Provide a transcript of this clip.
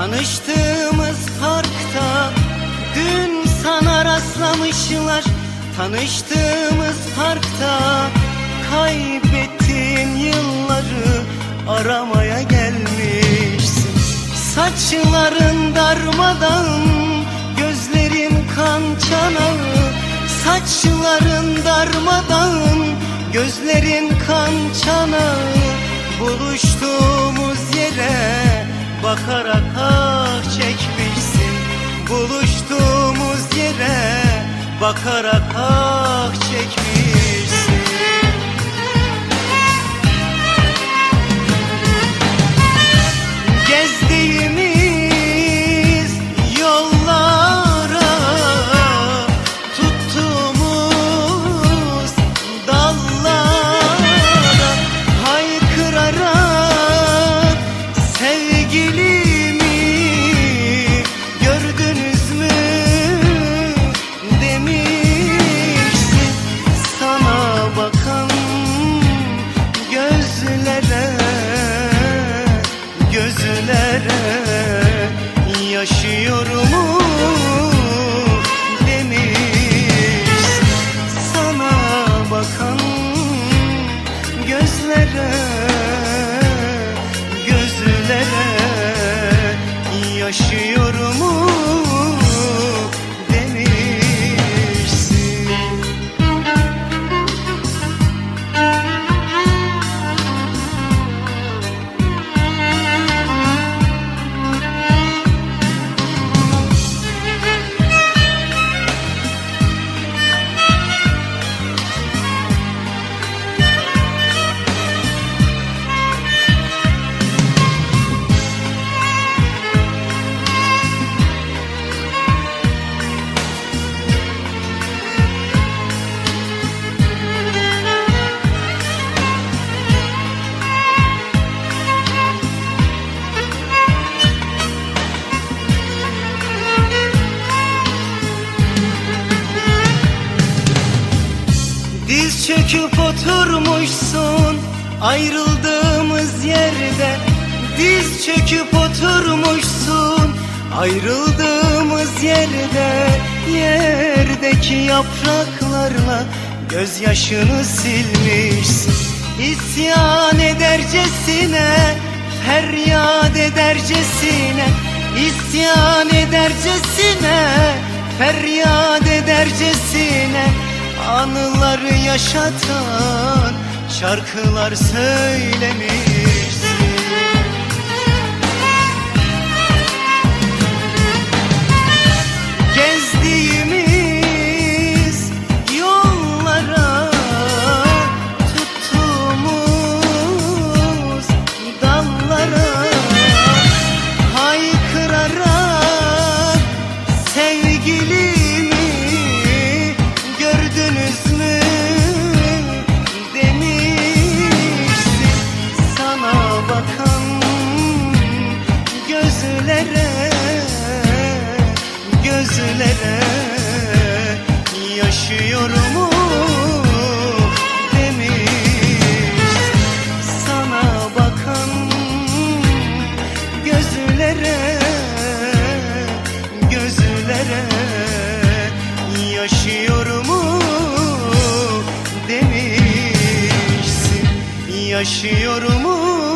Tanıştığımız parkta Dün sana rastlamışlar Tanıştığımız parkta Kaybettiğin yılları Aramaya gelmişsin. Saçların darmadan Gözlerin kan çanağı. Saçların darmadan Gözlerin kan çanağı. Buluştuğumuz yere Bakarak ah çekmişsin. Buluştuğumuz yere Bakarak ah yaşıyorum çöküp oturmuşsun ayrıldığımız yerde. Diz çöküp oturmuşsun ayrıldığımız yerde. Yerdeki yapraklarla gözyaşını silmişsin. İsyan edercesine, feryat edercesine. İsyan edercesine, Anıları yaşatan şarkılar söylemişsin gözlere yaşıyorum demişsin? Yaşıyorum